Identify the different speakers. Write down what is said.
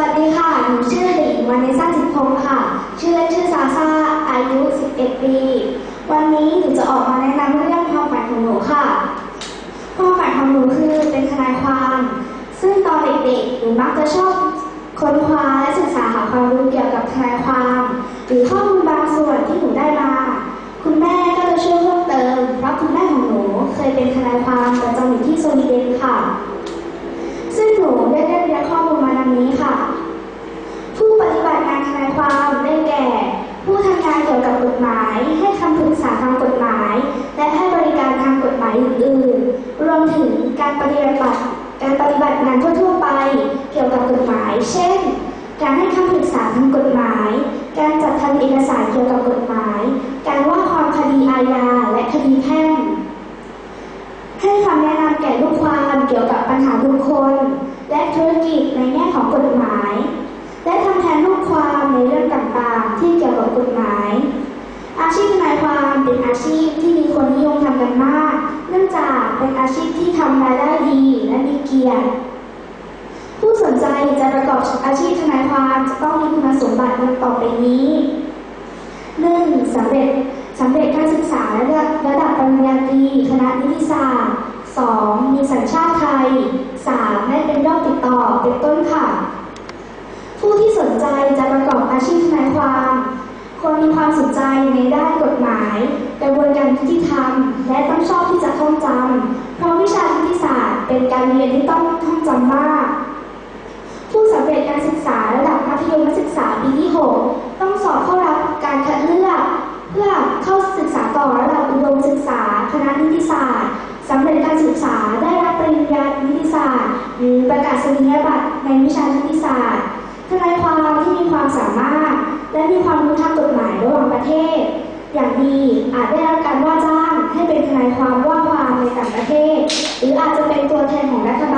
Speaker 1: วัสดีค่ะ หนูชื่อหลิงวันนิสาสิทธพงศ์ค่ะ ชื่อเล่นชื่อซาซาอายุ 11 ปี วันนี้หนูจะออกมาแนะนำเรื่องความฝันของหนูค่ะ ความฝันของหนูคือเป็นทนายความ ซึ่งตอนเด็กๆ หนูมักจะชอบค้นคว้าและศึกษาหาความรู้เกี่ยวกับทนายความ หรือข้อมูลบางส่วนที่หนูได้มา คุณแม่ก็จะช่วยเพิ่มเติม เพราะคุณแม่ของหนูเคยเป็นทนายความประจำอยู่ที่สวีเดนค่ะ ซึ่งหนูได้เรียบเรียงข้อมูลมาดังนี้ค่ะ ผู้ปฏิบัติงานทนายความได้แก่ ผู้ทำงานเกี่ยวกับกฎ หมาย ให้คำปรึกษาทางกฎหมาย และให้บริการทางกฎหมายอื่นๆ รวมถึงการปฏิบัติการปฏิบัติงานทั่วๆไป เกี่ยวกับกฎหมาย เช่น การให้คำปรึกษาทางกฎหมาย การจัดทำเอกสารเกี่ยวกับกฎหมาย การว่าความคดีอาญาและคดีแพ่ง ให้คำแนะนำแก่ลูกความเกี่ยวกับปัญหาบุคคล และธุรกิจในแง่ของกฎหมาย กันมาก เนื่องจากเป็นอาชีพที่ทำรายได้ดีและมีเกียรติ ผู้สนใจจะประกอบอาชีพทนายความจะต้องมีคุณสมบัติดังต่อไปนี้หนึ่งสำเร็จสำเร็จการศึกษาระดับระดับปริญญาตรีคณะนิติศาสตร์สองมีสัญชาติไทยสามได้เป็นโรคติดต่อเป็นต้นค่ะ ผู้ที่สนใจจะประกอบอาชีพทนายความควรมีความสนใจใน ระบวนการยุติธรรมและต้องชอบที่จะท่องจำเพราะวิชานิตศาสตร์เป็นการเรียนที่ต้องท่องจำมาก ผู้สำเร็จการศึกษาระดับมัธยมศึกษาปีที่ 6 ต้องสอบเข้ารับการคัดเลือก เพื่อเข้าศึกษาต่อระดับอุดมศึกษาคณะนิติศาสตร์สำเร็จการศึกษาได้รับปริญญานิติศาสตร์ หรือประกาศนียบัตรในวิชานิติศาสตร์ทนายความที่มีความสามารถ และมีความรู้ทางกฎหมายระหว่างประเทศ อย่างดีอาจได้รับการว่าจ้างให้เป็นทนายความว่าความในต่างประเทศ หรืออาจจะเป็นตัวแทนของรัฐบาล